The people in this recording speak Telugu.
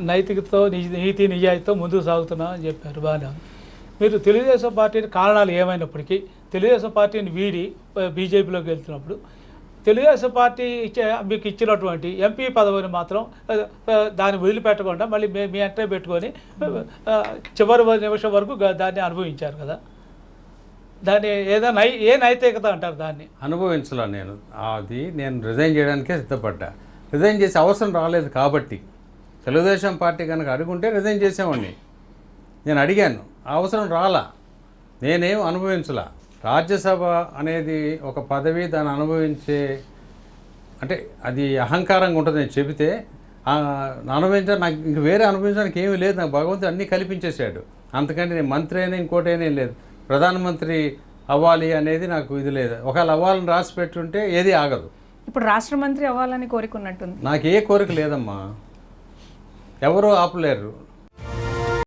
నైతికతో నిజ- నీతి నిజాయితీతో ముందుకు సాగుతున్నామని చెప్పారు బాగా. మీరు తెలుగుదేశం పార్టీని కారణాలు ఏమైనప్పటికీ తెలుగుదేశం పార్టీని వీడి బీజేపీలోకి వెళ్తున్నప్పుడు తెలుగుదేశం పార్టీ ఇచ్చే మీకు ఇచ్చినటువంటి ఎంపీ పదవిని మాత్రం దాన్ని వదిలిపెట్టకుండా మళ్ళీ మీ మీ అంటే పెట్టుకొని చివరి నిమిషం వరకు దాన్ని అనుభవించారు కదా. దాన్ని ఏదో నై ఏ నైతికత అంటారు దాన్ని? అనుభవించలా నేను. అది నేను రిజైన్ చేయడానికే సిద్ధపడ్డా. రిజైన్ చేసే అవసరం రాలేదు కాబట్టి. తెలుగుదేశం పార్టీ కనుక అడుగుంటే రిజైన్ చేసేవాడిని. నేను అడిగాను అవసరం రాలా? నేనేం అనుభవించలా? రాజ్యసభ అనేది ఒక పదవి దాన్ని అనుభవించే అంటే అది అహంకారంగా ఉంటుంది నేను చెబితే ఆ, అనుభవించ నాకు ఇంక వేరే అనుభవించడానికి ఏమీ లేదు. నాకు భగవంతుడు అన్నీ కల్పించేశాడు. అంతకంటే నేను మంత్రి అయినా ఇంకోటి అయినా ఏం లేదు. ప్రధానమంత్రి అవ్వాలి అనేది నాకు ఇది లేదు. ఒకవేళ అవ్వాలని రాసి పెట్టుంటే ఏది ఆగదు. ఇప్పుడు రాష్ట్ర మంత్రి అవ్వాలని కోరికున్నట్టుంది నాకు ఏ కోరిక లేదమ్మా. ఎవరు ఆపలేరు.